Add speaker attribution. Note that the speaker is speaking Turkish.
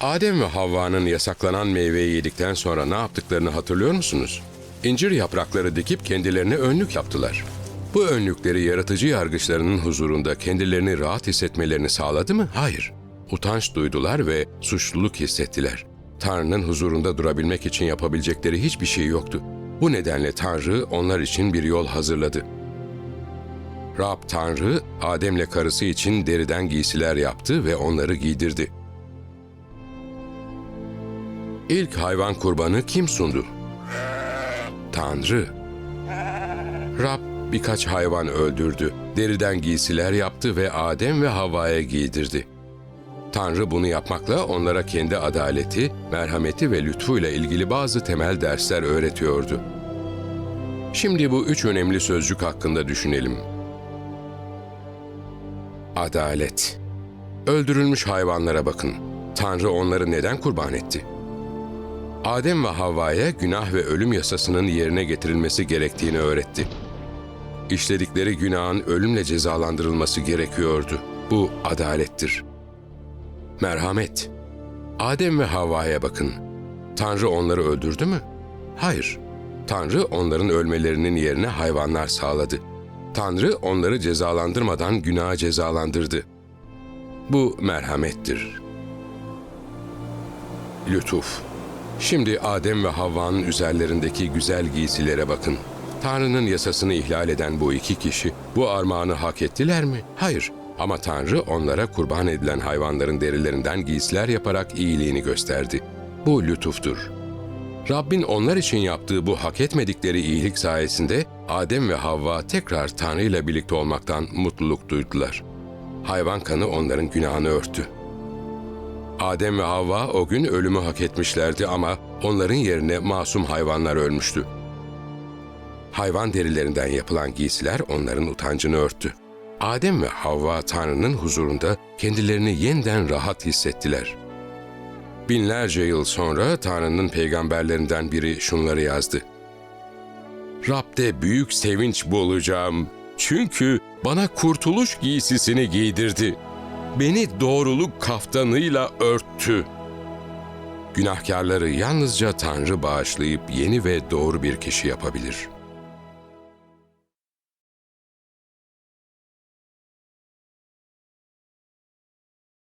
Speaker 1: Adem ve Havva'nın yasaklanan meyveyi yedikten sonra ne yaptıklarını hatırlıyor musunuz? İncir yaprakları dikip kendilerine önlük yaptılar. Bu önlükleri yaratıcı yargıçlarının huzurunda kendilerini rahat hissetmelerini sağladı mı? Hayır. Utanç duydular ve suçluluk hissettiler. Tanrı'nın huzurunda durabilmek için yapabilecekleri hiçbir şey yoktu. Bu nedenle Tanrı onlar için bir yol hazırladı. Rab Tanrı, Adem'le karısı için deriden giysiler yaptı ve onları giydirdi. İlk hayvan kurbanı kim sundu? Tanrı. Rab birkaç hayvan öldürdü, deriden giysiler yaptı ve Adem ve Havva'ya giydirdi. Tanrı bunu yapmakla onlara kendi adaleti, merhameti ve lütfuyla ilgili bazı temel dersler öğretiyordu. Şimdi bu üç önemli sözcük hakkında düşünelim. Adalet. Öldürülmüş hayvanlara bakın. Tanrı onları neden kurban etti? Adem ve Havva'ya günah ve ölüm yasasının yerine getirilmesi gerektiğini öğretti. İşledikleri günahın ölümle cezalandırılması gerekiyordu. Bu adalettir. Merhamet. Adem ve Havva'ya bakın. Tanrı onları öldürdü mü? Hayır. Tanrı onların ölmelerinin yerine hayvanlar sağladı. Tanrı onları cezalandırmadan günaha cezalandırdı. Bu merhamettir. Lütuf. Şimdi Adem ve Havva'nın üzerlerindeki güzel giysilere bakın. Tanrı'nın yasasını ihlal eden bu iki kişi bu armağanı hak ettiler mi? Hayır. Ama Tanrı onlara kurban edilen hayvanların derilerinden giysiler yaparak iyiliğini gösterdi. Bu lütuftur. Rabbin onlar için yaptığı bu hak etmedikleri iyilik sayesinde Adem ve Havva tekrar Tanrı ile birlikte olmaktan mutluluk duydular. Hayvan kanı onların günahını örttü. Adem ve Havva o gün ölümü hak etmişlerdi ama onların yerine masum hayvanlar ölmüştü. Hayvan derilerinden yapılan giysiler onların utancını örttü. Adem ve Havva Tanrı'nın huzurunda kendilerini yeniden rahat hissettiler. Binlerce yıl sonra Tanrı'nın peygamberlerinden biri şunları yazdı. Rab'de büyük sevinç bulacağım. Çünkü bana kurtuluş giysisini giydirdi. Beni doğruluk kaftanıyla örttü. Günahkarları yalnızca Tanrı bağışlayıp yeni ve doğru bir kişi yapabilir.''